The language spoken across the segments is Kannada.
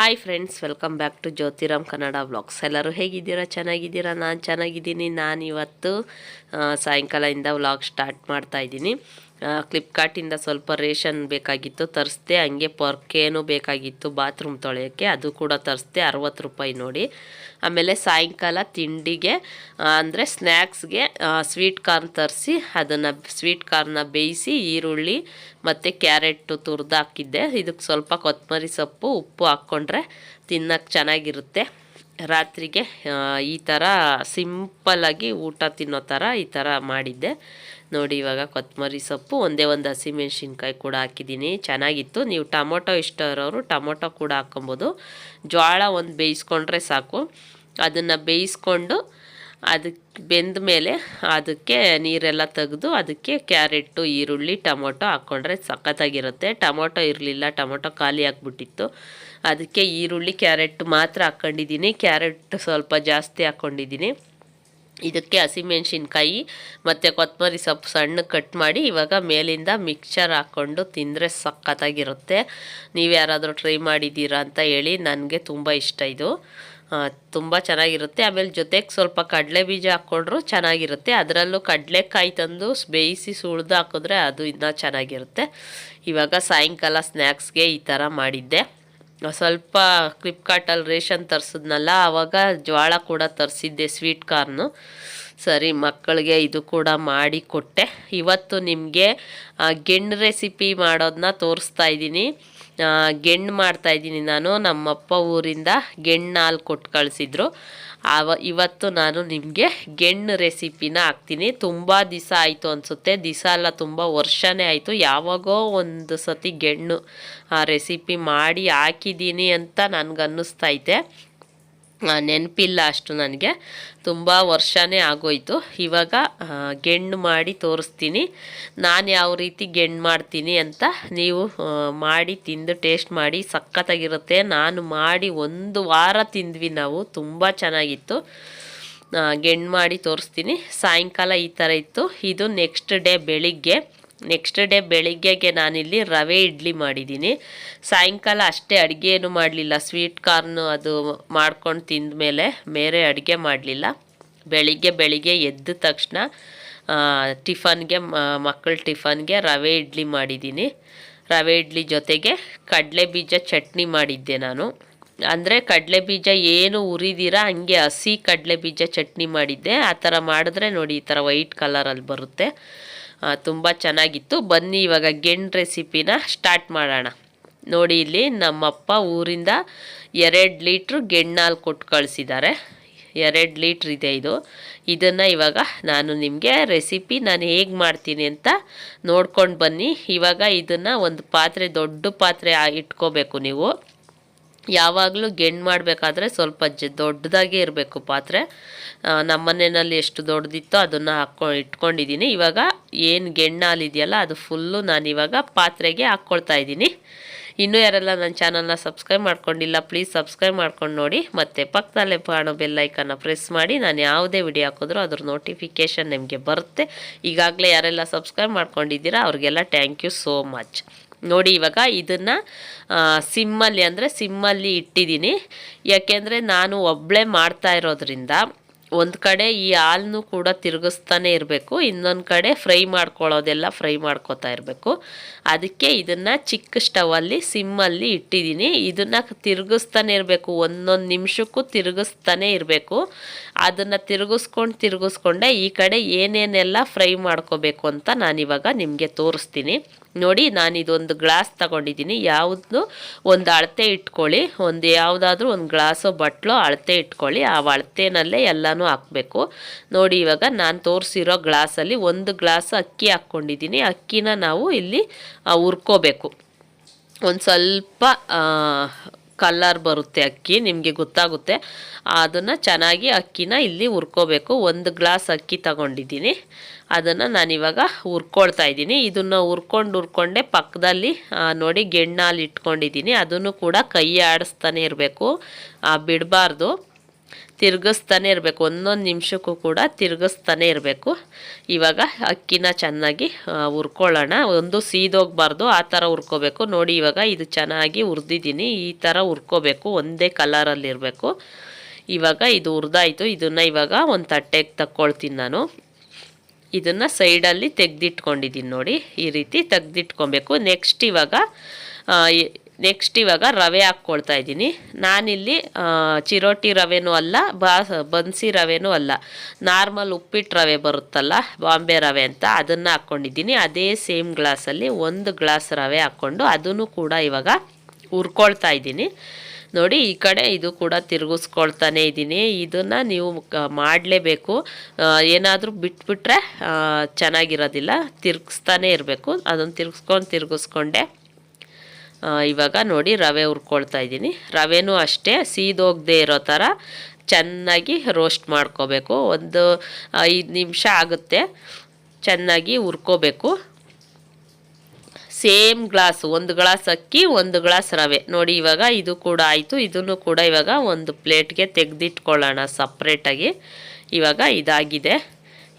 Hi friends welcome back to Jyotiram Kannada vlogs ಎಲ್ಲರೂ ಹೇಗಿದ್ದೀರಾ? ಚೆನ್ನಾಗಿದ್ದೀರಾ? ನಾನು ಚೆನ್ನಾಗಿದ್ದೀನಿ. ನಾನು ಇವತ್ತು ಸಾಯಂಕಾಲದಿಂದ ವ್ಲಾಗ್ ಸ್ಟಾರ್ಟ್ ಮಾಡ್ತಾ ಇದ್ದೀನಿ. ಫ್ಲಿಪ್ಕಾರ್ಟಿಂದ ಸ್ವಲ್ಪ ರೇಷನ್ ಬೇಕಾಗಿತ್ತು, ತರಿಸ್ದೆ, ಹಂಗೆ ಪೊರ್ಕೇನು ಬೇಕಾಗಿತ್ತು, ಬಾತ್ರೂಮ್ ತೊಳೆಯೋಕ್ಕೆ, ಅದು ಕೂಡ ತರಿಸ್ದೆ, ಅರವತ್ತು ರೂಪಾಯಿ ನೋಡಿ. ಆಮೇಲೆ ಸಾಯಂಕಾಲ ತಿಂಡಿಗೆ ಅಂದರೆ ಸ್ನ್ಯಾಕ್ಸ್ಗೆ ಸ್ವೀಟ್ ಕಾರ್ನ್ ತರಿಸಿ, ಅದನ್ನು ಸ್ವೀಟ್ ಕಾರ್ನ ಬೇಯಿಸಿ, ಈರುಳ್ಳಿ ಮತ್ತು ಕ್ಯಾರೆಟು ತುರಿದು ಹಾಕಿದ್ದೆ. ಇದಕ್ಕೆ ಸ್ವಲ್ಪ ಕೊತ್ತಂಬರಿ ಸೊಪ್ಪು, ಉಪ್ಪು ಹಾಕ್ಕೊಂಡ್ರೆ ತಿನ್ನಕ್ಕೆ ಚೆನ್ನಾಗಿರುತ್ತೆ. ರಾತ್ರಿಗೆ ಈ ಥರ ಸಿಂಪಲ್ಲಾಗಿ ಊಟ ತಿನ್ನೋ ಥರ ಈ ಥರ ಮಾಡಿದ್ದೆ. ನೋಡಿ, ಇವಾಗ ಕೊತ್ತಂಬರಿ ಸೊಪ್ಪು, ಒಂದೇ ಒಂದು ಹಸಿಮೆಣ್ಸಿನ್ಕಾಯಿ ಕೂಡ ಹಾಕಿದ್ದೀನಿ. ಚೆನ್ನಾಗಿತ್ತು. ನೀವು ಟೊಮೊಟೊ ಇಷ್ಟ ಇರೋರು ಟೊಮೊಟೊ ಕೂಡ ಹಾಕೊಬೋದು ಜೋಳ ಒಂದು ಬೇಯಿಸ್ಕೊಂಡ್ರೆ ಸಾಕು. ಅದನ್ನು ಬೇಯಿಸ್ಕೊಂಡು ಅದಕ್ಕೆ ಬೆಂದ ಮೇಲೆ ಅದಕ್ಕೆ ನೀರೆಲ್ಲ ತೆಗೆದು ಅದಕ್ಕೆ ಕ್ಯಾರೆಟು ಈರುಳ್ಳಿ, ಟೊಮೊಟೊ ಹಾಕ್ಕೊಂಡ್ರೆ ಸಖತ್ತಾಗಿರುತ್ತೆ. ಟೊಮೊಟೊ ಇರಲಿಲ್ಲ, ಟೊಮೊಟೊ ಖಾಲಿ ಆಗಿಬಿಟ್ಟಿತ್ತು. ಅದಕ್ಕೆ ಈರುಳ್ಳಿ ಕ್ಯಾರೆಟ್ ಮಾತ್ರ ಹಾಕ್ಕೊಂಡಿದ್ದೀನಿ. ಕ್ಯಾರೆಟ್ ಸ್ವಲ್ಪ ಜಾಸ್ತಿ ಹಾಕ್ಕೊಂಡಿದ್ದೀನಿ. ಇದಕ್ಕೆ ಹಸಿಮೆಣ್ಸಿನ್ಕಾಯಿ ಮತ್ತು ಕೊತ್ತಂಬರಿ ಸೊಪ್ಪು ಸಣ್ಣ ಕಟ್ ಮಾಡಿ ಇವಾಗ ಮೇಲಿಂದ ಮಿಕ್ಸರ್ ಹಾಕ್ಕೊಂಡು ತಿಂದರೆ ಸಖತ್ತಾಗಿರುತ್ತೆ. ನೀವು ಯಾರಾದರೂ ಟ್ರೈ ಮಾಡಿದ್ದೀರಾ ಅಂತ ಹೇಳಿ ನನಗೆ ತುಂಬ ಇಷ್ಟ ಇದು. ತುಂಬ ಚೆನ್ನಾಗಿರುತ್ತೆ. ಆಮೇಲೆ ಜೊತೆಗೆ ಸ್ವಲ್ಪ ಕಡಲೆ ಬೀಜ ಹಾಕ್ಕೊಂಡ್ರು ಚೆನ್ನಾಗಿರುತ್ತೆ. ಅದರಲ್ಲೂ ಕಡಲೆಕಾಯಿ ತಂದು ಬೇಯಿಸಿ ಸುಳ್ದು ಹಾಕಿದ್ರೆ ಅದು ಇನ್ನೂ ಚೆನ್ನಾಗಿರುತ್ತೆ. ಇವಾಗ ಸಾಯಂಕಾಲ ಸ್ನ್ಯಾಕ್ಸ್ಗೆ ಈ ಥರ ಮಾಡಿದ್ದೆ. ಸ್ವಲ್ಪ ಫ್ಲಿಪ್ಕಾರ್ಟಲ್ಲಿ ರೇಷನ್ ತರಿಸಿದ್ನಲ್ಲ ಆವಾಗ ಜೋಳ ಕೂಡ ತರಿಸಿದ್ದೆ ಸ್ವೀಟ್ ಕಾರ್ನು. ಸರಿ, ಮಕ್ಕಳಿಗೆ ಇದು ಕೂಡ ಮಾಡಿ ಕೊಟ್ಟೆ. ಇವತ್ತು ನಿಮಗೆ ಗೆಣ್ಣು ರೆಸಿಪಿ ಮಾಡೋದನ್ನ ತೋರಿಸ್ತಾ ಇದ್ದೀನಿ. ಗೆಣ್ಣು ಮಾಡ್ತಾ ಇದ್ದೀನಿ ನಾನು. ನಮ್ಮಪ್ಪ ಊರಿಂದ ಗೆಣ್ಣು ಹಾಲು ಕೊಟ್ಟು ಕಳಿಸಿದ್ರು. ಆವ ಇವತ್ತು ನಾನು ನಿಮಗೆ ಗೆಣ್ಣು ರೆಸಿಪಿನ ಹಾಕ್ತೀನಿ. ತುಂಬ ದಿವಸ ಆಯಿತು ಅನಿಸುತ್ತೆ. ದಿವಸ ಅಲ್ಲ, ತುಂಬ ವರ್ಷನೇ ಆಯಿತು. ಯಾವಾಗೋ ಒಂದು ಸತಿ ಗೆಣ್ಣು ರೆಸಿಪಿ ಮಾಡಿ ಹಾಕಿದ್ದೀನಿ ಅಂತ ನನಗನ್ನಿಸ್ತೈತೆ ನೆನಪಿಲ್ಲ ಅಷ್ಟು ನನಗೆ. ತುಂಬ ವರ್ಷನೇ ಆಗೋಯ್ತು. ಇವಾಗ ಗೆಣ್ಣು ಮಾಡಿ ತೋರಿಸ್ತೀನಿ. ನಾನು ಯಾವ ರೀತಿ ಗೆಣ್ಣು ಮಾಡ್ತೀನಿ ಅಂತ ನೀವು ಮಾಡಿ ತಿಂದು ಟೇಸ್ಟ್ ಮಾಡಿ ಸಖತ್ತಾಗಿರುತ್ತೆ. ನಾನು ಮಾಡಿ ಒಂದು ವಾರ ತಿಂದ್ವಿ ನಾವು. ತುಂಬ ಚೆನ್ನಾಗಿತ್ತು. ಗೆಣ್ಣು ಮಾಡಿ ತೋರಿಸ್ತೀನಿ. ಸಾಯಂಕಾಲ ಈ ಥರ ಇತ್ತು. ಇದು ನೆಕ್ಸ್ಟ್ ಡೇ ಬೆಳಿಗ್ಗೆ. ನೆಕ್ಸ್ಟ್ ಡೇ ಬೆಳಿಗ್ಗೆಗೆ ನಾನಿಲ್ಲಿ ರವೆ ಇಡ್ಲಿ ಮಾಡಿದ್ದೀನಿ. ಸಾಯಂಕಾಲ ಅಷ್ಟೇ ಅಡುಗೆ ಏನು ಮಾಡಲಿಲ್ಲ. ಸ್ವೀಟ್ ಕಾರ್ನು ಅದು ಮಾಡ್ಕೊಂಡು ತಿಂದ ಮೇಲೆ ಬೇರೆ ಅಡುಗೆ ಮಾಡಲಿಲ್ಲ. ಬೆಳಿಗ್ಗೆ ಬೆಳಿಗ್ಗೆ ಎದ್ದ ತಕ್ಷಣ ಟಿಫನ್ಗೆ ಮಕ್ಕಳ ಟಿಫನ್ಗೆ ರವೆ ಇಡ್ಲಿ ಮಾಡಿದ್ದೀನಿ. ರವೆ ಇಡ್ಲಿ ಜೊತೆಗೆ ಕಡಲೆ ಬೀಜ ಚಟ್ನಿ ಮಾಡಿದ್ದೆ ನಾನು. ಅಂದರೆ ಕಡಲೆ ಬೀಜ ಏನು ಉರಿದಿರ ಹಂಗೆ ಹಸಿ ಕಡಲೆ ಬೀಜ ಚಟ್ನಿ ಮಾಡಿದ್ದೆ. ಆ ಥರ ಮಾಡಿದ್ರೆ ನೋಡಿ ಈ ಥರ ವೈಟ್ ಕಲರಲ್ಲಿ ಬರುತ್ತೆ. ತುಂಬ ಚೆನ್ನಾಗಿತ್ತು. ಬನ್ನಿ, ಇವಾಗ ಗೆಣ್ ರೆಸಿಪಿನ ಸ್ಟಾರ್ಟ್ ಮಾಡೋಣ. ನೋಡಿ, ಇಲ್ಲಿ ನಮ್ಮಪ್ಪ ಊರಿಂದ ಎರಡು ಲೀಟ್ರ್ ಗೆಣ್ಣಾಲು ಕೊಟ್ಟು ಕಳಿಸಿದ್ದಾರೆ. ಎರಡು ಲೀಟ್ರ್ ಇದೆ ಇದು. ಇದನ್ನು ಇವಾಗ ನಾನು ನಿಮಗೆ ರೆಸಿಪಿ ನಾನು ಹೇಗೆ ಮಾಡ್ತೀನಿ ಅಂತ ನೋಡ್ಕೊಂಡು ಬನ್ನಿ. ಇವಾಗ ಇದನ್ನು ಒಂದು ಪಾತ್ರೆ, ದೊಡ್ಡ ಪಾತ್ರೆ ಇಟ್ಕೋಬೇಕು ನೀವು. ಯಾವಾಗಲೂ ಗೆಣ್ಣು ಮಾಡಬೇಕಾದ್ರೆ ಸ್ವಲ್ಪ ಜ ದೊಡ್ಡದಾಗೇ ಇರಬೇಕು ಪಾತ್ರೆ. ನಮ್ಮ ಮನೆಯಲ್ಲಿ ಎಷ್ಟು ದೊಡ್ಡದಿತ್ತೋ ಅದನ್ನು ಹಾಕ್ಕೊ ಇಟ್ಕೊಂಡಿದ್ದೀನಿ. ಇವಾಗ ಏನು ಗೆಣ್ಣು ಹಾಲಿದೆಯಲ್ಲ ಅದು ಫುಲ್ಲು ನಾನಿವಾಗ ಪಾತ್ರೆಗೆ ಹಾಕ್ಕೊಳ್ತಾ ಇದ್ದೀನಿ. ಇನ್ನೂ ಯಾರೆಲ್ಲ ನನ್ನ ಚಾನಲ್ನ ಸಬ್ಸ್ಕ್ರೈಬ್ ಮಾಡ್ಕೊಂಡಿಲ್ಲ, ಪ್ಲೀಸ್ ಸಬ್ಸ್ಕ್ರೈಬ್ ಮಾಡ್ಕೊಂಡು ನೋಡಿ. ಮತ್ತು ಪಕ್ಕದಲ್ಲೇ ಕಾಣೋ ಬೆಲ್ಲೈಕನ್ನು ಪ್ರೆಸ್ ಮಾಡಿ. ನಾನು ಯಾವುದೇ ವಿಡಿಯೋ ಹಾಕಿದ್ರೂ ಅದ್ರ ನೋಟಿಫಿಕೇಷನ್ ನಿಮಗೆ ಬರುತ್ತೆ. ಈಗಾಗಲೇ ಯಾರೆಲ್ಲ ಸಬ್ಸ್ಕ್ರೈಬ್ ಮಾಡ್ಕೊಂಡಿದ್ದೀರಾ, ಅವ್ರಿಗೆಲ್ಲ ಥ್ಯಾಂಕ್ ಯು ಸೋ ಮಚ್. ನೋಡಿ ಇವಾಗ ಇದನ್ನು ಸಿಮ್ಮಲ್ಲಿ ಅಂದರೆ ಸಿಮ್ಮಲ್ಲಿ ಇಟ್ಟಿದ್ದೀನಿ. ಯಾಕೆಂದರೆ ನಾನು ಒಬ್ಬಳೇ ಮಾಡ್ತಾ ಇರೋದ್ರಿಂದ ಒಂದು ಕಡೆ ಈ ಹಾಲನ್ನು ಕೂಡ ತಿರುಗಿಸ್ತಾನೆ ಇರಬೇಕು, ಇನ್ನೊಂದು ಕಡೆ ಫ್ರೈ ಮಾಡ್ಕೊಳ್ಳೋದೆಲ್ಲ ಫ್ರೈ ಮಾಡ್ಕೋತಾ ಇರಬೇಕು. ಅದಕ್ಕೆ ಇದನ್ನು ಚಿಕ್ಕ ಸ್ಟವಲ್ಲಿ ಸಿಮ್ಮಲ್ಲಿ ಇಟ್ಟಿದ್ದೀನಿ. ಇದನ್ನು ತಿರುಗಿಸ್ತಾನೆ ಇರಬೇಕು, ಒಂದೊಂದು ನಿಮಿಷಕ್ಕೂ ತಿರುಗಿಸ್ತಾನೆ ಇರಬೇಕು. ಅದನ್ನು ತಿರುಗಿಸ್ಕೊಂಡು ತಿರುಗಿಸ್ಕೊಂಡೆ ಈ ಕಡೆ ಏನೇನೆಲ್ಲ ಫ್ರೈ ಮಾಡ್ಕೋಬೇಕು ಅಂತ ನಾನಿವಾಗ ನಿಮಗೆ ತೋರಿಸ್ತೀನಿ. ನೋಡಿ ನಾನು ಇದೊಂದು ಗ್ಲಾಸ್ ತಗೊಂಡಿದ್ದೀನಿ. ಯಾವುದು ಒಂದು ಅಳತೆ ಇಟ್ಕೊಳ್ಳಿ. ಒಂದು ಯಾವುದಾದ್ರೂ ಒಂದು ಗ್ಲಾಸೋ ಬಟ್ಲು ಅಳತೆ ಇಟ್ಕೊಳ್ಳಿ. ಆ ಅಳತೆನಲ್ಲೇ ಎಲ್ಲನೂ ಹಾಕಬೇಕು. ನೋಡಿ ಇವಾಗ ನಾನು ತೋರಿಸಿರೋ ಗ್ಲಾಸಲ್ಲಿ ಒಂದು ಗ್ಲಾಸ್ ಅಕ್ಕಿ ಹಾಕ್ಕೊಂಡಿದ್ದೀನಿ. ಅಕ್ಕಿನ ನಾವು ಇಲ್ಲಿ ಹುರ್ಕೋಬೇಕು. ಒಂದು ಸ್ವಲ್ಪ ಕಲ್ಲರ್ ಬರುತ್ತೆ ಅಕ್ಕಿ, ನಿಮಗೆ ಗೊತ್ತಾಗುತ್ತೆ. ಅದನ್ನು ಚೆನ್ನಾಗಿ ಅಕ್ಕಿನ ಇಲ್ಲಿ ಹುರ್ಕೋಬೇಕು. ಒಂದು ಗ್ಲಾಸ್ ಅಕ್ಕಿ ತಗೊಂಡಿದ್ದೀನಿ. ಅದನ್ನು ನಾನಿವಾಗ ಹುರ್ಕೊಳ್ತಾ ಇದ್ದೀನಿ. ಇದನ್ನು ಹುರ್ಕೊಂಡು ಹುರ್ಕೊಂಡೆ ಪಕ್ಕದಲ್ಲಿ ನೋಡಿ ಗೆಣ್ಣಲ್ಲಿ ಇಟ್ಕೊಂಡಿದ್ದೀನಿ. ಅದನ್ನು ಕೂಡ ಕೈ ಆಡಿಸ್ತಾನೆ ಇರಬೇಕು. ಬಿಡಬಾರ್ದು. ತಿರುಗಿಸ್ತಾನೆ ಇರಬೇಕು. ಒಂದೊಂದು ನಿಮಿಷಕ್ಕೂ ಕೂಡ ತಿರುಗಿಸ್ತಾನೆ ಇರಬೇಕು. ಇವಾಗ ಅಕ್ಕಿನ ಚೆನ್ನಾಗಿ ಹುರ್ಕೊಳ್ಳೋಣ. ಒಂದು ಸೀದೋಗ್ಬಾರ್ದು. ಆ ಥರ ಹುರ್ಕೋಬೇಕು. ನೋಡಿ ಇವಾಗ ಇದು ಚೆನ್ನಾಗಿ ಹುರಿದಿದ್ದೀನಿ. ಈ ಥರ ಹುರ್ಕೋಬೇಕು. ಒಂದೇ ಕಲರಲ್ಲಿರಬೇಕು. ಇವಾಗ ಇದು ಹುರಿದಾಯಿತು. ಇದನ್ನು ಇವಾಗ ಒಂದು ತಟ್ಟೆಗೆ ತಕ್ಕೊಳ್ತೀನಿ ನಾನು. ಇದನ್ನು ಸೈಡಲ್ಲಿ ತೆಗೆದಿಟ್ಕೊಂಡಿದ್ದೀನಿ ನೋಡಿ, ಈ ರೀತಿ ತೆಗ್ದಿಟ್ಕೊಬೇಕು. ನೆಕ್ಸ್ಟ್ ಇವಾಗ ನೆಕ್ಸ್ಟ್ ಇವಾಗ ರವೆ ಹಾಕ್ಕೊಳ್ತಾ ಇದ್ದೀನಿ. ನಾನಿಲ್ಲಿ ಚಿರೋಟಿ ರವೆನೂ ಅಲ್ಲ, ಬಾ, ಬನ್ಸಿ ರವೆನೂ ಅಲ್ಲ. ನಾರ್ಮಲ್ ಉಪ್ಪಿಟ್ಟು ರವೆ ಬರುತ್ತಲ್ಲ, ಬಾಂಬೆ ರವೆ ಅಂತ ಅದನ್ನು ಹಾಕ್ಕೊಂಡಿದ್ದೀನಿ. ಅದೇ ಸೇಮ್ ಗ್ಲಾಸಲ್ಲಿ ಒಂದು ಗ್ಲಾಸ್ ರವೆ ಹಾಕ್ಕೊಂಡು ಅದನ್ನು ಕೂಡ ಇವಾಗ ಹುರ್ಕೊಳ್ತಾ ಇದ್ದೀನಿ. ನೋಡಿ, ಈ ಕಡೆ ಇದು ಕೂಡ ತಿರುಗಿಸ್ಕೊಳ್ತಾನೆ ಇದ್ದೀನಿ. ಇದನ್ನು ನೀವು ಮಾಡಲೇಬೇಕು. ಏನಾದರೂ ಬಿಟ್ಬಿಟ್ರೆ ಚೆನ್ನಾಗಿರೋದಿಲ್ಲ. ತಿರುಗಿಸ್ತಾನೆ ಇರಬೇಕು. ಅದನ್ನು ತಿರುಗಿಸ್ಕೊಂಡು ತಿರುಗಿಸ್ಕೊಂಡೆ. ಇವಾಗ ನೋಡಿ, ರವೆ ಹುರ್ಕೊಳ್ತಾ ಇದ್ದೀನಿ. ರವೆನೂ ಅಷ್ಟೇ, ಸೀದೋಗದೆ ಇರೋ ಥರ ಚೆನ್ನಾಗಿ ರೋಸ್ಟ್ ಮಾಡ್ಕೋಬೇಕು. ಒಂದು ಐದು ನಿಮಿಷ ಆಗುತ್ತೆ ಚೆನ್ನಾಗಿ ಹುರ್ಕೋಬೇಕು. ಸೇಮ್ ಗ್ಲಾಸ್, ಒಂದು ಗ್ಲಾಸ್ ಅಕ್ಕಿ, ಒಂದು ಗ್ಲಾಸ್ ರವೆ. ನೋಡಿ, ಇವಾಗ ಇದು ಕೂಡ ಆಯಿತು. ಇದನ್ನು ಕೂಡ ಇವಾಗ ಒಂದು ಪ್ಲೇಟ್ಗೆ ತೆಗೆದಿಟ್ಕೊಳ್ಳೋಣ ಸಪ್ರೇಟಾಗಿ. ಇವಾಗ ಇದಾಗಿದೆ.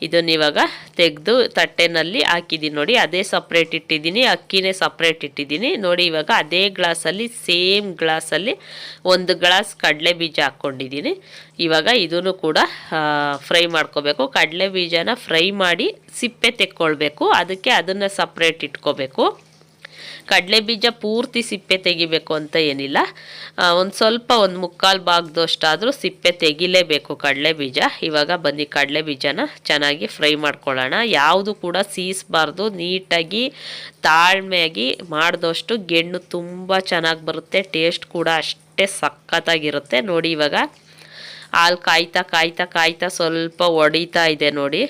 ಇದನ್ನ ಇವಾಗ ತೆಗೆದು ತಟ್ಟೆನಲ್ಲಿ ಹಾಕಿದ್ದೀನಿ. ನೋಡಿ, ಅದೇ ಸಪ್ರೇಟ್ ಇಟ್ಟಿದ್ದೀನಿ. ಅಕ್ಕಿನೇ ಸಪ್ರೇಟ್ ಇಟ್ಟಿದ್ದೀನಿ. ನೋಡಿ, ಇವಾಗ ಅದೇ ಗ್ಲಾಸಲ್ಲಿ, ಸೇಮ್ ಗ್ಲಾಸಲ್ಲಿ ಒಂದು ಗ್ಲಾಸ್ ಕಡಲೆ ಬೀಜ ಹಾಕ್ಕೊಂಡಿದ್ದೀನಿ. ಇವಾಗ ಇದನ್ನು ಕೂಡ ಫ್ರೈ ಮಾಡ್ಕೋಬೇಕು. ಕಡಲೆ ಬೀಜನ ಫ್ರೈ ಮಾಡಿ ಸಿಪ್ಪೆ ತೆಕ್ಕೊಳ್ಬೇಕು. ಅದಕ್ಕೆ ಅದನ್ನು ಸಪ್ರೇಟ್ ಇಟ್ಕೋಬೇಕು. ಕಡಲೆ ಬೀಜ ಪೂರ್ತಿ ಸಿಪ್ಪೆ ತೆಗಿಬೇಕು ಅಂತ ಏನಿಲ್ಲ. ಒಂದು ಸ್ವಲ್ಪ ಒಂದು ಮುಕ್ಕಾಲು ಭಾಗದಷ್ಟಾದರೂ ಸಿಪ್ಪೆ ತೆಗಿಲೇಬೇಕು ಕಡಲೆ ಬೀಜ ಇವಾಗ ಬನ್ನಿ ಕಡಲೆ ಬೀಜನ ಚೆನ್ನಾಗಿ ಫ್ರೈ ಮಾಡ್ಕೊಳ್ಳೋಣ. ಯಾವುದು ಕೂಡ ಸೀಸಬಾರ್ದು, ನೀಟಾಗಿ ತಾಳ್ಮೆಯಾಗಿ ಮಾಡಿದಷ್ಟು ಗೆಣ್ಣು ತುಂಬ ಚೆನ್ನಾಗಿ ಬರುತ್ತೆ. ಟೇಸ್ಟ್ ಕೂಡ ಅಷ್ಟೇ ಸಖತ್ತಾಗಿರುತ್ತೆ. ನೋಡಿ ಇವಾಗ ಹಾಲು ಕಾಯ್ತಾ ಕಾಯ್ತಾ ಕಾಯ್ತಾ ಸ್ವಲ್ಪ ಒಡೀತಾ ಇದೆ ನೋಡಿ.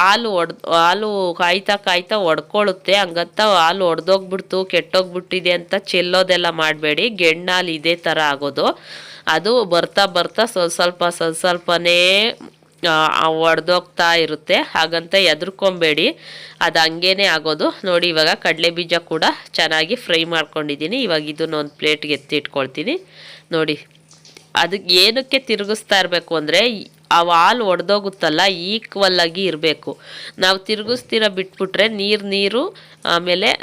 ಹಾಲು ಒಡ್ ಹಾಲು ಕಾಯ್ತಾ ಕಾಯ್ತಾ ಒಡ್ಕೊಳ್ಳುತ್ತೆ ಹಂಗಂತ ಹಾಲು ಒಡೆದೋಗ್ಬಿಡ್ತು, ಕೆಟ್ಟೋಗ್ಬಿಟ್ಟಿದೆ ಅಂತ ಚೆಲ್ಲೋದೆಲ್ಲ ಮಾಡಬೇಡಿ. ಗೆಣ್ಣಾಲು ಇದೇ ಥರ ಆಗೋದು. ಅದು ಬರ್ತಾ ಬರ್ತಾ ಸ್ವಲ್ಪ ಸ್ವಲ್ಪ ಸ್ವಲ್ಪ ಸ್ವಲ್ಪನೇ ಒಡೆದೋಗ್ತಾ ಇರುತ್ತೆ. ಹಾಗಂತ ಎದ್ರುಕೊಬೇಡಿ ಅದು ಹಂಗೇನೆ ಆಗೋದು. ನೋಡಿ, ಇವಾಗ ಕಡಲೆ ಬೀಜ ಕೂಡ ಚೆನ್ನಾಗಿ ಫ್ರೈ ಮಾಡ್ಕೊಂಡಿದ್ದೀನಿ ಇವಾಗ ಇದನ್ನ ಒಂದು ಪ್ಲೇಟ್ಗೆ ಎತ್ತಿಟ್ಕೊಳ್ತೀನಿ ನೋಡಿ ಅದಕ್ಕೆ ಏನಕ್ಕೆ ತಿರುಗಿಸ್ತಾ ಇರಬೇಕು ಅಂದರೆ ಆ ಹಾಲು ಒಡೆದೋಗುತ್ತಲ್ಲ ಈಕ್ವಲ್ ಆಗಿ ಇರಬೇಕು. ನಾವು ತಿರುಗಿಸ್ತೀರ ಬಿಟ್ಬಿಟ್ರೆ ನೀರು ನೀರು, ಆಮೇಲೆ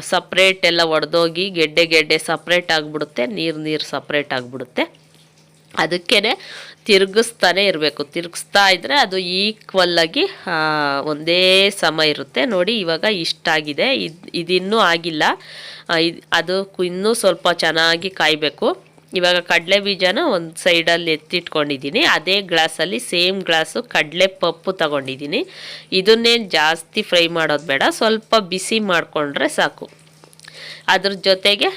ಸಪ್ರೇಟ್ ಎಲ್ಲ ಒಡೆದೋಗಿ ಗೆಡ್ಡೆ ಗೆಡ್ಡೆ ಸಪ್ರೇಟ್ ಆಗಿಬಿಡುತ್ತೆ, ನೀರು ನೀರು ಸಪ್ರೇಟ್ ಆಗಿಬಿಡುತ್ತೆ. ಅದಕ್ಕೇ ತಿರುಗಿಸ್ತಾನೆ ಇರಬೇಕು. ತಿರುಗಿಸ್ತಾ ಇದ್ದರೆ ಅದು ಈಕ್ವಲ್ ಆಗಿ ಒಂದೇ ಸಮ ಇರುತ್ತೆ. ನೋಡಿ ಇವಾಗ ಇಷ್ಟಾಗಿದೆ. ಇದು, ಇದಿನ್ನೂ ಆಗಿಲ್ಲ. ಇದು ಇದ್- ಅದು ಇನ್ನೂ ಸ್ವಲ್ಪ ಚೆನ್ನಾಗಿ ಕಾಯಬೇಕು. ಇವಾಗ ಕಡಲೆ ಬೀಜನ ಒಂದು ಸೈಡಲ್ಲಿ ಎತ್ತಿಟ್ಕೊಂಡಿದ್ದೀನಿ. ಅದೇ ಗ್ಲಾಸಲ್ಲಿ ಸೇಮ್ ಗ್ಲಾಸು ಕಡಲೆ ಪಪ್ಪು ತಗೊಂಡಿದ್ದೀನಿ. ಇದನ್ನೇನು ಜಾಸ್ತಿ ಫ್ರೈ ಮಾಡೋದು ಬೇಡ, ಸ್ವಲ್ಪ ಬಿಸಿ ಮಾಡಿಕೊಂಡ್ರೆ ಸಾಕು. ಅದ್ರ ಜೊತೆಗೆ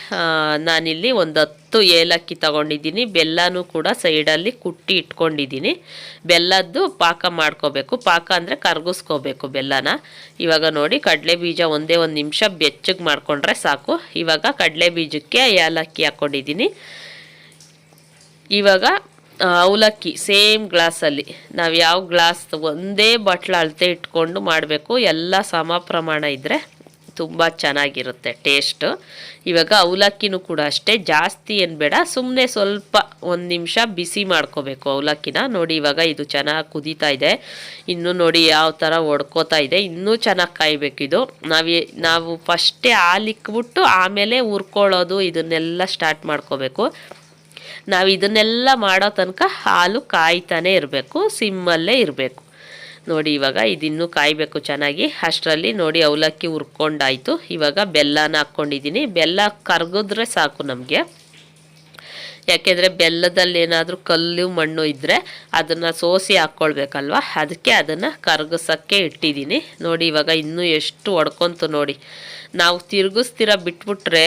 ನಾನಿಲ್ಲಿ ಒಂದು ಹತ್ತು ಏಲಕ್ಕಿ ತಗೊಂಡಿದ್ದೀನಿ. ಬೆಲ್ಲನೂ ಕೂಡ ಸೈಡಲ್ಲಿ ಕುಟ್ಟಿ ಇಟ್ಕೊಂಡಿದ್ದೀನಿ. ಬೆಲ್ಲದ್ದು ಪಾಕ ಮಾಡ್ಕೋಬೇಕು. ಪಾಕ ಅಂದರೆ ಕರಗಿಸ್ಕೋಬೇಕು ಬೆಲ್ಲನ. ಇವಾಗ ನೋಡಿ, ಕಡಲೆ ಬೀಜ ಒಂದೇ ಒಂದು ನಿಮಿಷ ಬೆಚ್ಚಗೆ ಮಾಡಿಕೊಂಡ್ರೆ ಸಾಕು. ಇವಾಗ ಕಡಲೆ ಬೀಜಕ್ಕೆ ಏಲಕ್ಕಿ ಹಾಕ್ಕೊಂಡಿದ್ದೀನಿ ಇವಾಗ ಅವಲಕ್ಕಿ ಸೇಮ್ ಗ್ಲಾಸಲ್ಲಿ ನಾವು ಯಾವ ಗ್ಲಾಸ್ ಒಂದೇ ಬಟ್ಲ ಅಳತೆ ಇಟ್ಕೊಂಡು ಮಾಡಬೇಕು. ಎಲ್ಲ ಸಮ ಪ್ರಮಾಣ ಇದ್ದರೆ ತುಂಬ ಚೆನ್ನಾಗಿರುತ್ತೆ ಟೇಸ್ಟು ಇವಾಗ ಅವಲಕ್ಕಿನೂ ಕೂಡ ಅಷ್ಟೇ. ಜಾಸ್ತಿ ಏನು ಬೇಡ. ಸುಮ್ಮನೆ ಸ್ವಲ್ಪ ಒಂದು ನಿಮಿಷ ಬಿಸಿ ಮಾಡ್ಕೋಬೇಕು ಅವಲಕ್ಕಿನ. ನೋಡಿ ಇವಾಗ ಇದು ಚೆನ್ನಾಗಿ ಕುದೀತಾ ಇದೆ. ಇನ್ನೂ ನೋಡಿ ಯಾವ ಥರ ಒಡ್ಕೋತಾ ಇದೆ. ಇನ್ನೂ ಚೆನ್ನಾಗಿ ಕಾಯಬೇಕಿದು ನಾವು ನಾವು ಫಸ್ಟೇ ಹಾಲಿಕ್ಬಿಟ್ಟು ಆಮೇಲೆ ಹುರ್ಕೊಳ್ಳೋದು, ಇದನ್ನೆಲ್ಲ ಸ್ಟಾರ್ಟ್ ಮಾಡ್ಕೋಬೇಕು. ನಾವು ಇದನ್ನೆಲ್ಲ ಮಾಡೋ ತನಕ ಹಾಲು ಕಾಯ್ತಾನೆ ಇರಬೇಕು ಸಿಮ್ಮಲ್ಲೇ ಇರಬೇಕು. ನೋಡಿ, ಇವಾಗ ಇದಿನ್ನೂ ಕಾಯಬೇಕು ಚೆನ್ನಾಗಿ. ಅಷ್ಟರಲ್ಲಿ ನೋಡಿ, ಅವಲಕ್ಕಿ ಹುರ್ಕೊಂಡಾಯ್ತು. ಇವಾಗ ಬೆಲ್ಲನ ಹಾಕ್ಕೊಂಡಿದ್ದೀನಿ ಬೆಲ್ಲ ಕರಗಿದ್ರೆ ಸಾಕು ನಮಗೆ. ಯಾಕೆಂದರೆ ಬೆಲ್ಲದಲ್ಲಿ ಏನಾದರೂ ಕಲ್ಲು, ಮಣ್ಣು ಇದ್ದರೆ ಅದನ್ನು ಸೋಸಿ ಹಾಕ್ಕೊಳ್ಬೇಕಲ್ವ ಅದಕ್ಕೆ ಅದನ್ನು ಕರಗಿಸೋಕ್ಕೆ ಇಟ್ಟಿದ್ದೀನಿ. ನೋಡಿ, ಇವಾಗ ಇನ್ನೂ ಎಷ್ಟು ಒಡ್ಕೊಂತು ನೋಡಿ. ನಾವು ತಿರುಗಿಸ್ತೀರ ಬಿಟ್ಬಿಟ್ರೆ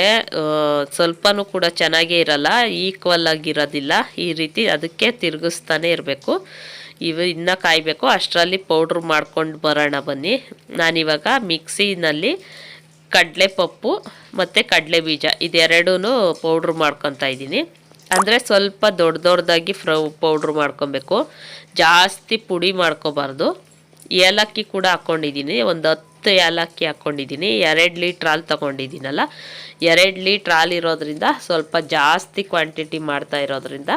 ಸ್ವಲ್ಪನೂ ಕೂಡ ಚೆನ್ನಾಗೇ ಇರಲ್ಲ ಈಕ್ವಲ್ ಆಗಿರೋದಿಲ್ಲ. ಈ ರೀತಿ ಅದಕ್ಕೆ ತಿರುಗಿಸ್ತಾನೆ ಇರಬೇಕು. ಇವು ಇನ್ನೂ ಕಾಯಬೇಕು. ಅಷ್ಟರಲ್ಲಿ ಪೌಡ್ರ್ ಮಾಡ್ಕೊಂಡು ಬರೋಣ ಬನ್ನಿ. ನಾನಿವಾಗ ಮಿಕ್ಸಿನಲ್ಲಿ ಕಡಲೆಪಪ್ಪು ಮತ್ತು ಕಡಲೆ ಬೀಜ ಇದೆರಡೂ ಪೌಡ್ರ್ ಮಾಡ್ಕೊತಾ ಇದ್ದೀನಿ. ಅಂದರೆ ಸ್ವಲ್ಪ ದೊಡ್ಡ ದೊಡ್ಡದಾಗಿ ಫ್ರ ಪೌಡ್ರ್ ಮಾಡ್ಕೊಬೇಕು. ಜಾಸ್ತಿ ಪುಡಿ ಮಾಡ್ಕೋಬಾರ್ದು. ಏಲಕ್ಕಿ ಕೂಡ ಹಾಕ್ಕೊಂಡಿದ್ದೀನಿ ಒಂದು ಹತ್ತು ಏಲಕ್ಕಿ ಹಾಕ್ಕೊಂಡಿದ್ದೀನಿ ಎರಡು ಲೀಟ್ರ್ ಹಾಲು ತೊಗೊಂಡಿದ್ದೀನಲ್ಲ. ಎರಡು ಲೀಟ್ರ್ ಹಾಲು ಇರೋದ್ರಿಂದ ಸ್ವಲ್ಪ ಜಾಸ್ತಿ ಕ್ವಾಂಟಿಟಿ ಮಾಡ್ತಾ ಇರೋದ್ರಿಂದ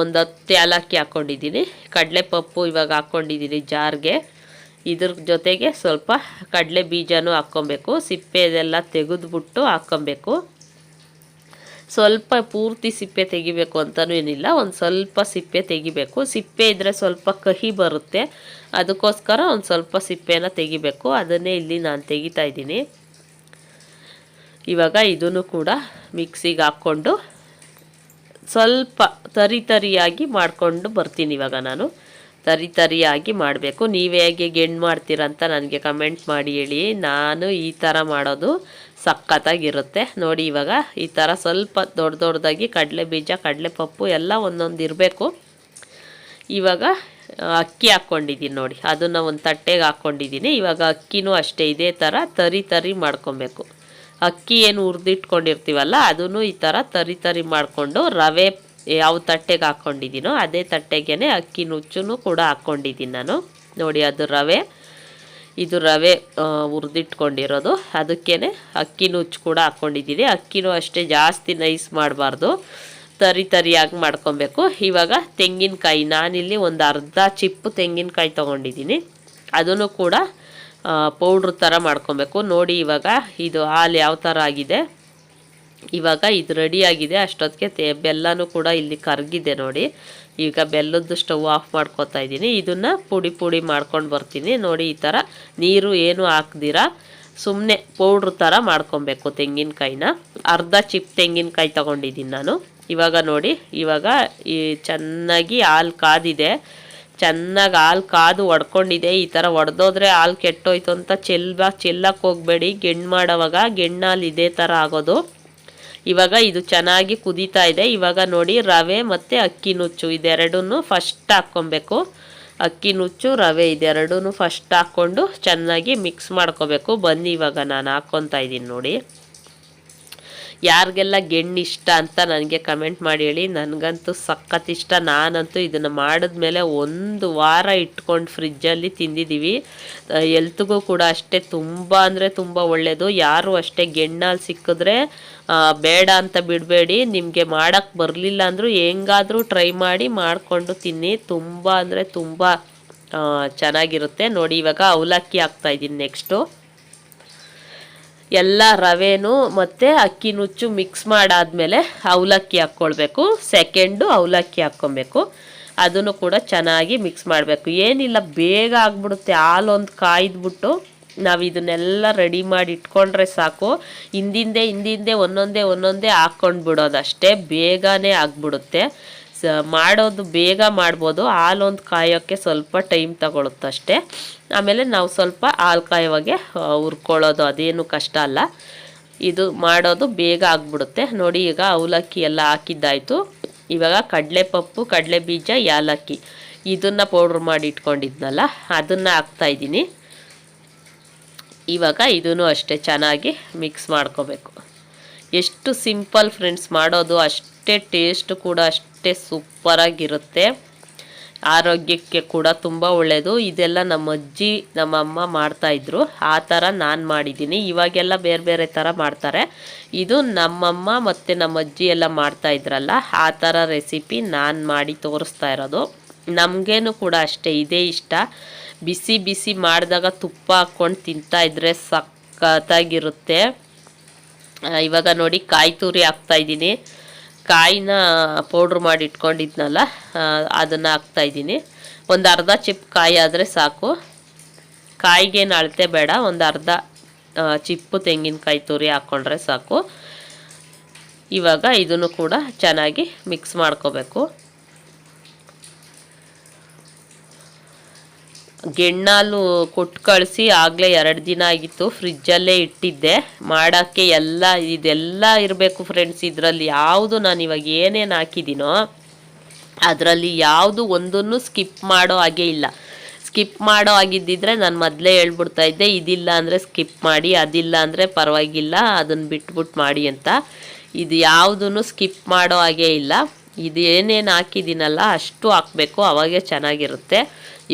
ಒಂದು ಹತ್ತು ಏಲಕ್ಕಿ ಹಾಕ್ಕೊಂಡಿದ್ದೀನಿ ಕಡಲೆಪಪ್ಪು ಇವಾಗ ಹಾಕ್ಕೊಂಡಿದ್ದೀನಿ ಜಾರ್ಗೆ. ಇದ್ರ ಜೊತೆಗೆ ಸ್ವಲ್ಪ ಕಡಲೆ ಬೀಜನೂ ಹಾಕ್ಕೊಬೇಕು. ಸಿಪ್ಪೆ ಇದೆಲ್ಲ ತೆಗೆದುಬಿಟ್ಟು ಹಾಕ್ಕೊಬೇಕು. ಸ್ವಲ್ಪ ಪೂರ್ತಿ ಸಿಪ್ಪೆ ತೆಗಿಬೇಕು ಅಂತಲೂ ಏನಿಲ್ಲ, ಒಂದು ಸ್ವಲ್ಪ ಸಿಪ್ಪೆ ತೆಗಿಬೇಕು. ಸಿಪ್ಪೆ ಇದ್ದರೆ ಸ್ವಲ್ಪ ಕಹಿ ಬರುತ್ತೆ, ಅದಕ್ಕೋಸ್ಕರ ಒಂದು ಸ್ವಲ್ಪ ಸಿಪ್ಪೆನ ತೆಗಿಬೇಕು. ಅದನ್ನೇ ಇಲ್ಲಿ ನಾನು ತೆಗಿತಾ ಇದ್ದೀನಿ. ಇವಾಗ ಇದನ್ನು ಕೂಡ ಮಿಕ್ಸಿಗೆ ಹಾಕ್ಕೊಂಡು ಸ್ವಲ್ಪ ತರಿ ತರಿಯಾಗಿ ಮಾಡಿಕೊಂಡು ಬರ್ತೀನಿ ಇವಾಗ ನಾನು. ತರಿ ತರಿಯಾಗಿ ಮಾಡಬೇಕು. ನೀವು ಹೇಗೆ ಗೆಣ್ಣು ಮಾಡ್ತೀರ ಅಂತ ನನಗೆ ಕಮೆಂಟ್ ಮಾಡಿ ಹೇಳಿ. ನಾನು ಈ ಥರ ಮಾಡೋದು ಸಖತ್ತಾಗಿರುತ್ತೆ. ನೋಡಿ ಇವಾಗ ಈ ಥರ ಸ್ವಲ್ಪ ದೊಡ್ಡ ದೊಡ್ಡದಾಗಿ ಕಡಲೆ ಬೀಜ, ಕಡಲೆ ಪಪ್ಪು ಎಲ್ಲ ಒಂದೊಂದು ಇರಬೇಕು. ಇವಾಗ ಅಕ್ಕಿ ಹಾಕ್ಕೊಂಡಿದ್ದೀನಿ ನೋಡಿ. ಅದನ್ನು ಒಂದು ತಟ್ಟೆಗೆ ಹಾಕ್ಕೊಂಡಿದ್ದೀನಿ ಇವಾಗ ಅಕ್ಕಿನೂ ಅಷ್ಟೇ ಇದೇ ಥರ ತರಿ ತರಿ ಮಾಡ್ಕೊಬೇಕು. ಅಕ್ಕಿ ಏನು ಹುರಿದಿಟ್ಕೊಂಡಿರ್ತೀವಲ್ಲ ಅದನ್ನು ಈ ಥರ ತರಿ ತರಿ ಮಾಡಿಕೊಂಡು ರವೆ ಯಾವ ತಟ್ಟೆಗೆ ಹಾಕ್ಕೊಂಡಿದ್ದೀನೋ ಅದೇ ತಟ್ಟೆಗೆ ಅಕ್ಕಿ ನುಚ್ಚು ಕೂಡ ಹಾಕ್ಕೊಂಡಿದ್ದೀನಿ ನಾನು. ನೋಡಿ, ಅದು ರವೆ. ಇದು ರವೆ ಹುರಿದಿಟ್ಕೊಂಡಿರೋದು. ಅದಕ್ಕೇ ಅಕ್ಕಿ ನುಚ್ಚು ಕೂಡ ಹಾಕ್ಕೊಂಡಿದ್ದೀನಿ ಅಕ್ಕಿನೂ ಅಷ್ಟೇ ಜಾಸ್ತಿ ನೈಸ್ ಮಾಡಬಾರ್ದು. ತರಿ ತರಿಯಾಗಿ ಮಾಡ್ಕೊಬೇಕು. ಇವಾಗ ತೆಂಗಿನಕಾಯಿ, ನಾನಿಲ್ಲಿ ಒಂದು ಅರ್ಧ ಚಿಪ್ಪು ತೆಂಗಿನಕಾಯಿ ತೊಗೊಂಡಿದ್ದೀನಿ. ಅದನ್ನು ಕೂಡ ಪೌಡ್ರ್ ಥರ ಮಾಡ್ಕೊಬೇಕು. ನೋಡಿ, ಇವಾಗ ಇದು ಹಾಲು ಯಾವ ಥರ ಆಗಿದೆ. ಇವಾಗ ಇದು ರೆಡಿಯಾಗಿದೆ, ಅಷ್ಟೊತ್ತಿಗೆ ತೇ, ಬೆಲ್ಲನೂ ಕೂಡ ಇಲ್ಲಿ ಕರಗಿದೆ ನೋಡಿ. ಈಗ ಬೆಲ್ಲದ್ದು ಸ್ಟವ್ ಆಫ್ ಮಾಡ್ಕೊತಾ ಇದ್ದೀನಿ. ಇದನ್ನು ಪುಡಿ ಪುಡಿ ಮಾಡ್ಕೊಂಡು ಬರ್ತೀನಿ. ನೋಡಿ, ಈ ಥರ ನೀರು ಏನು ಹಾಕ್ದಿರ ಸುಮ್ಮನೆ ಪೌಡ್ರ್ ಥರ ಮಾಡ್ಕೊಬೇಕು ತೆಂಗಿನಕಾಯಿನ. ಅರ್ಧ ಚಿಪ್ ತೆಂಗಿನಕಾಯಿ ತೊಗೊಂಡಿದ್ದೀನಿ ನಾನು. ಇವಾಗ ನೋಡಿ, ಇವಾಗ ಈ ಚೆನ್ನಾಗಿ ಹಾಲು ಕಾದಿದೆ. ಚೆನ್ನಾಗಿ ಹಾಲು ಕಾದು ಒಡ್ಕೊಂಡಿದೆ. ಈ ಥರ ಒಡೆದೋದ್ರೆ ಹಾಲು ಕೆಟ್ಟೋಯ್ತು ಅಂತ ಚೆಲ್ಬ ಚೆಲ್ಲಕ್ಕೆ ಹೋಗಬೇಡಿ. ಗೆಣ್ಣು ಮಾಡೋವಾಗ ಗೆಣ್ಣಾಲು ಇದೇ ಥರ ಆಗೋದು. ಇವಾಗ ಇದು ಚೆನ್ನಾಗಿ ಕುದೀತಾ ಇದೆ. ಇವಾಗ ನೋಡಿ ರವೆ ಮತ್ತು ಅಕ್ಕಿ ನುಚ್ಚು ಇದೆರಡನ್ನೂ ಫಸ್ಟ್ ಹಾಕ್ಕೊಬೇಕು. ಅಕ್ಕಿ ನುಚ್ಚು, ರವೆ ಇದೆರಡೂ ಫಸ್ಟ್ ಹಾಕ್ಕೊಂಡು ಚೆನ್ನಾಗಿ ಮಿಕ್ಸ್ ಮಾಡ್ಕೋಬೇಕು. ಬನ್ನಿ ಇವಾಗ ನಾನು ಹಾಕ್ಕೊತಾ ಇದ್ದೀನಿ ನೋಡಿ. ಯಾರಿಗೆಲ್ಲ ಗೆಣ್ಣು ಇಷ್ಟ ಅಂತ ನನಗೆ ಕಮೆಂಟ್ ಮಾಡಿ ಹೇಳಿ, ನನಗಂತೂ ಸಖತ್ ಇಷ್ಟ. ನಾನಂತೂ ಇದನ್ನು ಮಾಡಿದ್ಮೇಲೆ ಒಂದು ವಾರ ಇಟ್ಕೊಂಡು ಫ್ರಿಜ್ಜಲ್ಲಿ ತಿಂದಿದ್ದೀವಿ ಎಲ್ತ್ಗೂ ಕೂಡ ಅಷ್ಟೇ ತುಂಬ ಅಂದರೆ ತುಂಬ ಒಳ್ಳೆಯದು ಯಾರು ಅಷ್ಟೇ ಗೆಣ್ಣಲ್ಲಿ ಸಿಕ್ಕಿದ್ರೆ ಬೇಡ ಅಂತ ಬಿಡಬೇಡಿ. ನಿಮಗೆ ಮಾಡೋಕ್ಕೆ ಬರಲಿಲ್ಲ ಅಂದರೂ ಹೆಂಗಾದರೂ ಟ್ರೈ ಮಾಡಿ ಮಾಡಿಕೊಂಡು ತಿನ್ನಿ. ತುಂಬ ಅಂದರೆ ತುಂಬ ಚೆನ್ನಾಗಿರುತ್ತೆ. ನೋಡಿ ಇವಾಗ ಅವಲಕ್ಕಿ ಹಾಕ್ತಾಯಿದ್ದೀನಿ ನೆಕ್ಸ್ಟು ಎಲ್ಲ ರವೆನೂ ಮತ್ತು ಅಕ್ಕಿ ನುಚ್ಚು ಮಿಕ್ಸ್ ಮಾಡಾದಮೇಲೆ ಅವಲಕ್ಕಿ ಹಾಕ್ಕೊಳ್ಬೇಕು. ಸೆಕೆಂಡು ಅವಲಕ್ಕಿ ಹಾಕ್ಕೊಬೇಕು ಅದನ್ನು ಕೂಡ ಚೆನ್ನಾಗಿ ಮಿಕ್ಸ್ ಮಾಡಬೇಕು. ಏನಿಲ್ಲ, ಬೇಗ ಆಗ್ಬಿಡುತ್ತೆ. ಹಾಲೊಂದು ಕಾಯ್ದುಬಿಟ್ಟು ನಾವು ಇದನ್ನೆಲ್ಲ ರೆಡಿ ಮಾಡಿ ಇಟ್ಕೊಂಡ್ರೆ ಸಾಕು. ಹಿಂದಿಂದೆ ಹಿಂದಿಂದೆ ಒಂದೊಂದೇ ಒಂದೊಂದೇ ಹಾಕ್ಕೊಂಡು ಬಿಡೋದಷ್ಟೇ ಬೇಗನೆ ಆಗ್ಬಿಡುತ್ತೆ. ಮಾಡೋದು ಬೇಗ ಮಾಡ್ಬೋದು. ಹಾಲೊಂದು ಕಾಯೋಕ್ಕೆ ಸ್ವಲ್ಪ ಟೈಮ್ ತಗೊಳುತ್ತೆ ಅಷ್ಟೇ. ಆಮೇಲೆ ನಾವು ಸ್ವಲ್ಪ ಹಾಲು ಕಾಯುವಾಗೆ ಹುರ್ಕೊಳ್ಳೋದು ಅದೇನು ಕಷ್ಟ ಅಲ್ಲ. ಇದು ಮಾಡೋದು ಬೇಗ ಆಗಿಬಿಡುತ್ತೆ. ನೋಡಿ ಈಗ ಅವಲಕ್ಕಿ ಎಲ್ಲ ಹಾಕಿದ್ದಾಯಿತು. ಇವಾಗ ಕಡಲೆಪಪ್ಪು ಕಡಲೆ ಬೀಜ ಯಾಲಕ್ಕಿ. ಇದನ್ನು ಪೌಡ್ರ್ ಮಾಡಿ ಇಟ್ಕೊಂಡಿದ್ನಲ್ಲ, ಅದನ್ನು ಹಾಕ್ತಾಯಿದ್ದೀನಿ ಇವಾಗ ಇದೂ ಅಷ್ಟೇ ಚೆನ್ನಾಗಿ ಮಿಕ್ಸ್ ಮಾಡ್ಕೋಬೇಕು. ಎಷ್ಟು ಸಿಂಪಲ್ ಫ್ರೆಂಡ್ಸ್ ಮಾಡೋದು ಅಷ್ಟೇ ಟೇಸ್ಟ್ ಕೂಡ ಅಷ್ಟೇ ಸೂಪರಾಗಿರುತ್ತೆ. ಆರೋಗ್ಯಕ್ಕೆ ಕೂಡ ತುಂಬ ಒಳ್ಳೆಯದು ಇದೆಲ್ಲ ನಮ್ಮ ಅಜ್ಜಿ, ನಮ್ಮ ಅಮ್ಮ ಮಾಡ್ತಾಯಿದ್ರು ಆ ಥರ ನಾನು ಮಾಡಿದ್ದೀನಿ. ಇವಾಗೆಲ್ಲ ಬೇರೆ ಬೇರೆ ಥರ ಮಾಡ್ತಾರೆ. ಇದು ನಮ್ಮಮ್ಮ ಮತ್ತು ನಮ್ಮ ಅಜ್ಜಿ ಎಲ್ಲ ಮಾಡ್ತಾಯಿದ್ರಲ್ಲ ಆ ಥರ ರೆಸಿಪಿ ನಾನು ಮಾಡಿ ತೋರಿಸ್ತಾ ಇರೋದು. ನಮಗೇನು ಕೂಡ ಅಷ್ಟೇ, ಇದೇ ಇಷ್ಟ. ಬಿಸಿ ಬಿಸಿ ಮಾಡಿದಾಗ ತುಪ್ಪ ಹಾಕ್ಕೊಂಡು ತಿಂತಾಯಿದ್ರೆ ಸಖತ್ತಾಗಿರುತ್ತೆ. ಇವಾಗ ನೋಡಿ ಕಾಯಿ ತುರಿ ಹಾಕ್ತಾ ಇದ್ದೀನಿ. ಕಾಯಿನ ಪೌಡ್ರ್ ಮಾಡಿ ಇಟ್ಕೊಂಡಿದ್ನಲ್ಲ ಅದನ್ನು ಹಾಕ್ತಾ ಇದ್ದೀನಿ. ಒಂದು ಅರ್ಧ ಚಿಪ್ ಕಾಯಿ ಆದರೆ ಸಾಕು. ಕಾಯಿಗೇನು ಅಳತೆ ಬೇಡ, ಒಂದು ಅರ್ಧ ಚಿಪ್ಪು ತೆಂಗಿನಕಾಯಿ ತುರಿ ಹಾಕ್ಕೊಂಡ್ರೆ ಸಾಕು. ಇವಾಗ ಇದನ್ನು ಕೂಡ ಚೆನ್ನಾಗಿ ಮಿಕ್ಸ್ ಮಾಡ್ಕೋಬೇಕು. ಗೆಣ್ಣಾಲು ಕೊಟ್ಟು ಕಳಿಸಿ ಆಗಲೇ ಎರಡು ದಿನ ಆಗಿತ್ತು, ಫ್ರಿಜ್ಜಲ್ಲೇ ಇಟ್ಟಿದ್ದೆ. ಮಾಡೋಕ್ಕೆ ಎಲ್ಲ, ಇದೆಲ್ಲ ಇರಬೇಕು ಫ್ರೆಂಡ್ಸ್ ಇದರಲ್ಲಿ ಯಾವುದು ನಾನು ಇವಾಗ ಏನೇನು ಹಾಕಿದ್ದೀನೋ ಅದರಲ್ಲಿ ಯಾವುದು ಒಂದನ್ನು ಸ್ಕಿಪ್ ಮಾಡೋ ಹಾಗೆ ಇಲ್ಲ. ಸ್ಕಿಪ್ ಮಾಡೋ ಆಗಿದ್ದಿದ್ರೆ ನಾನು ಮೊದಲೇ ಹೇಳ್ಬಿಡ್ತಾ ಇದ್ದೆ, ಇದಿಲ್ಲ ಅಂದರೆ ಸ್ಕಿಪ್ ಮಾಡಿ, ಅದಿಲ್ಲ ಅಂದರೆ ಪರವಾಗಿಲ್ಲ ಅದನ್ನು ಬಿಟ್ಬಿಟ್ಟು ಮಾಡಿ ಅಂತ. ಇದು ಯಾವುದನ್ನು ಸ್ಕಿಪ್ ಮಾಡೋ ಹಾಗೆ ಇಲ್ಲ. ಇದು ಏನೇನು ಹಾಕಿದ್ದೀನಲ್ಲ ಅಷ್ಟು ಹಾಕಬೇಕು, ಅವಾಗೆ ಚೆನ್ನಾಗಿರುತ್ತೆ.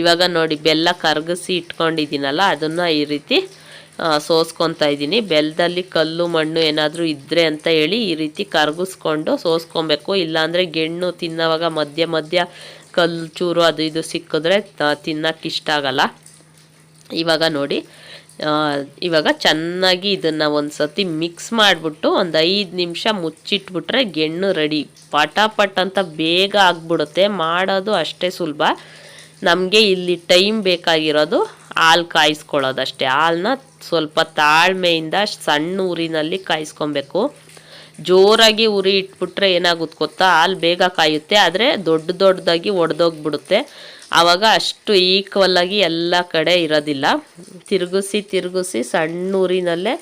ಇವಾಗ ನೋಡಿ, ಬೆಲ್ಲ ಕರಗಿಸಿ ಇಟ್ಕೊಂಡಿದ್ದೀನಲ್ಲ, ಅದನ್ನು ಈ ರೀತಿ ಸೋಸ್ಕೊತಾ ಇದ್ದೀನಿ. ಬೆಲ್ಲದಲ್ಲಿ ಕಲ್ಲು, ಮಣ್ಣು ಏನಾದರೂ ಇದ್ದರೆ ಅಂತ ಹೇಳಿ ಈ ರೀತಿ ಕರಗಿಸ್ಕೊಂಡು ಸೋಸ್ಕೊಬೇಕು. ಇಲ್ಲಾಂದರೆ ಗೆಣ್ಣು ತಿನ್ನೋವಾಗ ಮಧ್ಯ ಮಧ್ಯ ಕಲ್ಲು, ಚೂರು ಅದು ಇದು ಸಿಕ್ಕಿದ್ರೆ ತಿನ್ನೋಕ್ಕೆ ಇಷ್ಟ ಆಗಲ್ಲ. ಇವಾಗ ನೋಡಿ ಇವಾಗ ಚೆನ್ನಾಗಿ ಇದನ್ನು ಒಂದು ಸತಿ ಮಿಕ್ಸ್ ಮಾಡಿಬಿಟ್ಟು ಒಂದು ಐದು ನಿಮಿಷ ಮುಚ್ಚಿಟ್ಬಿಟ್ರೆ ಗೆಣ್ಣು ರೆಡಿ ಪಟಾಪಟ್ ಅಂತ ಬೇಗ ಆಗ್ಬಿಡುತ್ತೆ. ಮಾಡೋದು ಅಷ್ಟೇ ಸುಲಭ. ನಮಗೆ ಇಲ್ಲಿ ಟೈಮ್ ಬೇಕಾಗಿರೋದು ಹಾಲು ಕಾಯಿಸ್ಕೊಳ್ಳೋದಷ್ಟೇ. ಹಾಲನ್ನ ಸ್ವಲ್ಪ ತಾಳ್ಮೆಯಿಂದ ಸಣ್ಣ ಊರಿನಲ್ಲಿ ಕಾಯಿಸ್ಕೊಬೇಕು. ಜೋರಾಗಿ ಉರಿ ಇಟ್ಬಿಟ್ರೆ ಏನಾಗುತ್ತೆ ಗೊತ್ತಾ? ಹಾಲು ಬೇಗ ಕಾಯುತ್ತೆ. ಆದರೆ ದೊಡ್ಡ ದೊಡ್ಡದಾಗಿ ಒಡೆದೋಗ್ಬಿಡುತ್ತೆ. ಆವಾಗ ಅಷ್ಟು ಈಕ್ವಲ್ ಆಗಿ ಎಲ್ಲ ಕಡೆ ಇರೋದಿಲ್ಲ. ತಿರುಗಿಸಿ ತಿರುಗಿಸಿ ಸಣ್ಣ ಊರಿನಲ್ಲೇ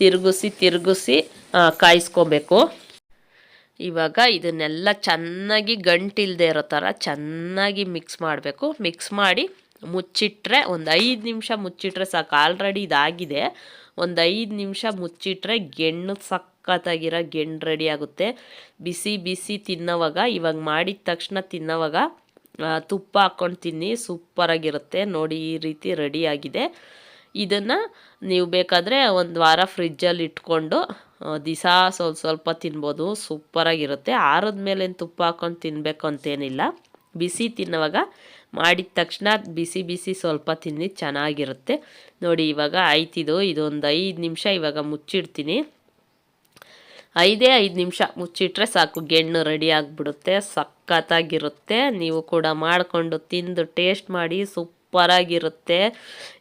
ತಿರುಗಿಸಿ ತಿರುಗಿಸಿ ಕಾಯಿಸ್ಕೋಬೇಕು. ಇವಾಗ ಇದನ್ನೆಲ್ಲ ಚೆನ್ನಾಗಿ ಗಂಟಿಲ್ಲದೆ ಇರೋ ಥರ ಚೆನ್ನಾಗಿ ಮಿಕ್ಸ್ ಮಾಡಬೇಕು. ಮಿಕ್ಸ್ ಮಾಡಿ ಮುಚ್ಚಿಟ್ರೆ ಒಂದು ಐದು ನಿಮಿಷ ಮುಚ್ಚಿಟ್ರೆ ಸಾಕು. ಆಲ್ರೆಡಿ ಇದಾಗಿದೆ. ಒಂದು ಐದು ನಿಮಿಷ ಮುಚ್ಚಿಟ್ರೆ ಗೆಣ್ಣು ಸಖತ್ತಾಗಿರೋ ಗೆಣ್ಣು ರೆಡಿ ಆಗುತ್ತೆ. ಬಿಸಿ ಬಿಸಿ ತಿನ್ನೋವಾಗ, ಇವಾಗ ಮಾಡಿದ ತಕ್ಷಣ ತಿನ್ನೋವಾಗ ತುಪ್ಪ ಹಾಕ್ಕೊಂಡು ತಿನ್ನಿ, ಸೂಪರಾಗಿರುತ್ತೆ. ನೋಡಿ, ಈ ರೀತಿ ರೆಡಿಯಾಗಿದೆ. ಇದನ್ನು ನೀವು ಬೇಕಾದರೆ ಒಂದು ವಾರ ಫ್ರಿಜ್ಜಲ್ಲಿ ಇಟ್ಕೊಂಡು ದಿಸ ಸ್ವಲ್ಪ ಸ್ವಲ್ಪ ತಿನ್ಬೋದು. ಸೂಪರಾಗಿರುತ್ತೆ. ಆರದ ಮೇಲೆ ತುಪ್ಪ ಹಾಕ್ಕೊಂಡು ತಿನ್ನಬೇಕು ಅಂತೇನಿಲ್ಲ. ಬಿಸಿ ತಿನ್ನುವಾಗ ಮಾಡಿದ ತಕ್ಷಣ ಬಿಸಿ ಬಿಸಿ ಸ್ವಲ್ಪ ತಿನ್ನಿ, ಚೆನ್ನಾಗಿರುತ್ತೆ. ನೋಡಿ, ಇವಾಗ ಆಯ್ತಿದು. ಇದೊಂದು ಐದು ನಿಮಿಷ ಇವಾಗ ಮುಚ್ಚಿಡ್ತೀನಿ. ಐದೇ ಐದು ನಿಮಿಷ ಮುಚ್ಚಿಟ್ರೆ ಸಾಕು, ಗೆಣ್ಣು ರೆಡಿ ಆಗಿಬಿಡುತ್ತೆ, ಸಖತ್ತಾಗಿರುತ್ತೆ. ನೀವು ಕೂಡ ಮಾಡಿಕೊಂಡು ತಿಂದು ಟೇಸ್ಟ್ ಮಾಡಿ ಸೂಪರಾಗಿರುತ್ತೆ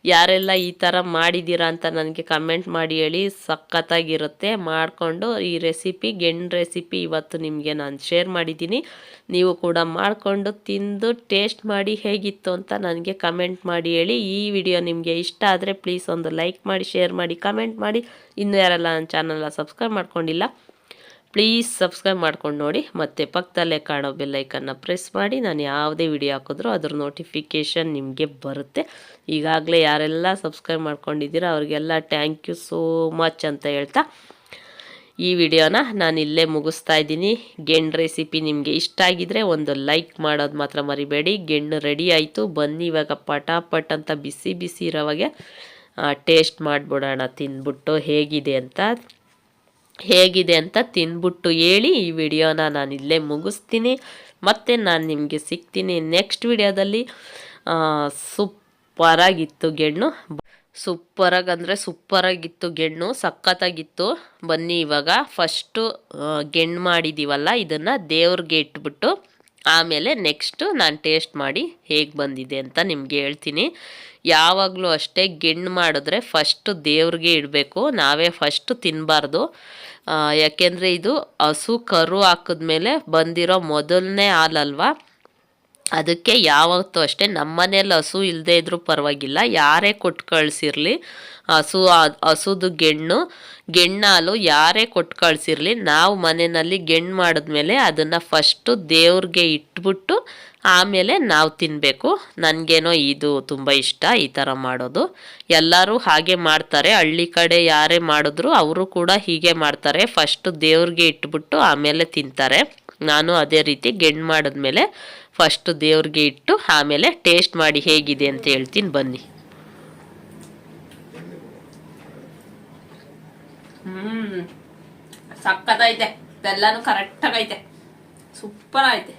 ಯಾರೆಲ್ಲ ಈ ಥರ ಮಾಡಿದ್ದೀರಾ ಅಂತ ನನಗೆ ಕಮೆಂಟ್ ಮಾಡಿ ಹೇಳಿ ಸಖತ್ತಾಗಿರುತ್ತೆ. ಮಾಡಿಕೊಂಡು ಈ ರೆಸಿಪಿ ಗೆಣ್ಣು ರೆಸಿಪಿ ಇವತ್ತು ನಿಮಗೆ ನಾನು ಶೇರ್ ಮಾಡಿದ್ದೀನಿ. ನೀವು ಕೂಡ ಮಾಡಿಕೊಂಡು ತಿಂದು ಟೇಸ್ಟ್ ಮಾಡಿ ಹೇಗಿತ್ತು ಅಂತ ನನಗೆ ಕಮೆಂಟ್ ಮಾಡಿ ಹೇಳಿ. ಈ ವಿಡಿಯೋ ನಿಮಗೆ ಇಷ್ಟ ಆದರೆ ಪ್ಲೀಸ್ ಒಂದು ಲೈಕ್ ಮಾಡಿ ಶೇರ್ ಮಾಡಿ ಕಮೆಂಟ್ ಮಾಡಿ. ಇನ್ನೂ ಯಾರೆಲ್ಲ ನನ್ನ ಚಾನಲ್ನ ಸಬ್ಸ್ಕ್ರೈಬ್ ಮಾಡ್ಕೊಂಡಿಲ್ಲ ಪ್ಲೀಸ್ ಸಬ್ಸ್ಕ್ರೈಬ್ ಮಾಡ್ಕೊಂಡು ನೋಡಿ. ಮತ್ತು ಪಕ್ಕದಲ್ಲೇ ಕಾಣೋ ಬೆಲ್ಲೈಕನ್ನು ಪ್ರೆಸ್ ಮಾಡಿ. ನಾನು ಯಾವುದೇ ವಿಡಿಯೋ ಹಾಕಿದ್ರೂ ಅದ್ರ ನೋಟಿಫಿಕೇಷನ್ ನಿಮಗೆ ಬರುತ್ತೆ. ಈಗಾಗಲೇ ಯಾರೆಲ್ಲ ಸಬ್ಸ್ಕ್ರೈಬ್ ಮಾಡ್ಕೊಂಡಿದ್ದೀರೋ ಅವ್ರಿಗೆಲ್ಲ ಥ್ಯಾಂಕ್ ಯು ಸೋ ಮಚ್ ಅಂತ ಹೇಳ್ತಾ ಈ ವಿಡಿಯೋನ ನಾನು ಇಲ್ಲೇ ಮುಗಿಸ್ತಾ ಇದ್ದೀನಿ. ಗೆಣ್ಣು ರೆಸಿಪಿ ನಿಮಗೆ ಇಷ್ಟ ಆಗಿದ್ರೆ ಒಂದು ಲೈಕ್ ಮಾಡೋದು ಮಾತ್ರ ಮರಿಬೇಡಿ. ಗೆಣ್ಣು ರೆಡಿ ಆಯಿತು. ಬನ್ನಿ ಇವಾಗ ಪಟಾಪಟ್ ಅಂತ ಬಿಸಿ ಬಿಸಿ ಇರೋವಾಗೆ ಟೇಸ್ಟ್ ಮಾಡಿಬಿಡೋಣ. ತಿಂದ್ಬಿಟ್ಟು ಹೇಗಿದೆ ಅಂತ ಹೇಗಿದೆ ಅಂತ ತಿಂದ್ಬಿಟ್ಟು ಹೇಳಿ ಈ ವಿಡಿಯೋನ ನಾನು ಇಲ್ಲೇ ಮುಗಿಸ್ತೀನಿ. ಮತ್ತು ನಾನು ನಿಮಗೆ ಸಿಗ್ತೀನಿ ನೆಕ್ಸ್ಟ್ ವಿಡಿಯೋದಲ್ಲಿ. ಸೂಪರಾಗಿತ್ತು ಗೆಣ್ಣು. ಸೂಪರಾಗಿ ಅಂದರೆ ಸೂಪರಾಗಿತ್ತು ಗೆಣ್ಣು, ಸಖತ್ತಾಗಿತ್ತು. ಬನ್ನಿ ಇವಾಗ ಫಸ್ಟು ಗೆಣ್ಣು ಮಾಡಿದ್ದೀವಲ್ಲ ಇದನ್ನು ದೇವ್ರಿಗೆ ಇಟ್ಬಿಟ್ಟು. ಆಮೇಲೆ ನೆಕ್ಸ್ಟು ನಾನು ಟೇಸ್ಟ್ ಮಾಡಿ ಹೇಗೆ ಬಂದಿದೆ ಅಂತ ನಿಮಗೆ ಹೇಳ್ತೀನಿ. ಯಾವಾಗಲೂ ಅಷ್ಟೇ ಗಿಣ್ಣು ಮಾಡಿದ್ರೆ ಫಸ್ಟು ದೇವ್ರಿಗೆ ಇಡಬೇಕು, ನಾವೇ ಫಸ್ಟು ತಿನ್ನಬಾರ್ದು ಯಾಕೆಂದರೆ ಇದು ಹಸು ಕರು ಹಾಕಿದ್ಮೇಲೆ ಬಂದಿರೋ ಮೊದಲನೇ ಹಾಲಲ್ವಾ? ಅದಕ್ಕೆ ಯಾವತ್ತೂ ಅಷ್ಟೇ ನಮ್ಮ ಮನೇಲಿ ಹಸು ಇಲ್ಲದೆ ಇದ್ರೂ ಪರವಾಗಿಲ್ಲ. ಯಾರೇ ಕೊಟ್ಟು ಕಳಿಸಿರಲಿ, ಹಸು ಹಸುದು ಗೆಣ್ಣು, ಗೆಣ್ಣಾಲು ಯಾರೇ ಕೊಟ್ಟು ಕಳಿಸಿರಲಿ, ನಾವು ಮನೆಯಲ್ಲಿ ಗೆಣ್ಣು ಮಾಡಿದ್ಮೇಲೆ ಅದನ್ನು ಫಸ್ಟು ದೇವ್ರಿಗೆ ಇಟ್ಬಿಟ್ಟು ಆಮೇಲೆ ನಾವು ತಿನ್ನಬೇಕು ನನಗೇನೋ ಇದು ತುಂಬ ಇಷ್ಟ ಈ ಥರ ಮಾಡೋದು. ಎಲ್ಲರೂ ಹಾಗೆ ಮಾಡ್ತಾರೆ. ಹಳ್ಳಿ ಕಡೆ ಯಾರೇ ಮಾಡಿದ್ರು ಅವರು ಕೂಡ ಹೀಗೆ ಮಾಡ್ತಾರೆ. ಫಸ್ಟು ದೇವ್ರಿಗೆ ಇಟ್ಬಿಟ್ಟು ಆಮೇಲೆ ತಿಂತಾರೆ. ನಾನು ಅದೇ ರೀತಿ ಗೆಣ್ಣು ಮಾಡಿದ್ಮೇಲೆ ಫಸ್ಟು ದೇವ್ರಿಗೆ ಇಟ್ಟು ಆಮೇಲೆ ಟೇಸ್ಟ್ ಮಾಡಿ ಹೇಗಿದೆ ಅಂತ ಹೇಳ್ತೀನಿ ಬನ್ನಿ. ಹ್ಮ್ ಸಕ್ಕತ್ತೈತೆ ಎಲ್ಲಾನು ಕರೆಕ್ಟಾಗೈತೆ ಸೂಪರ್ ಐತೆ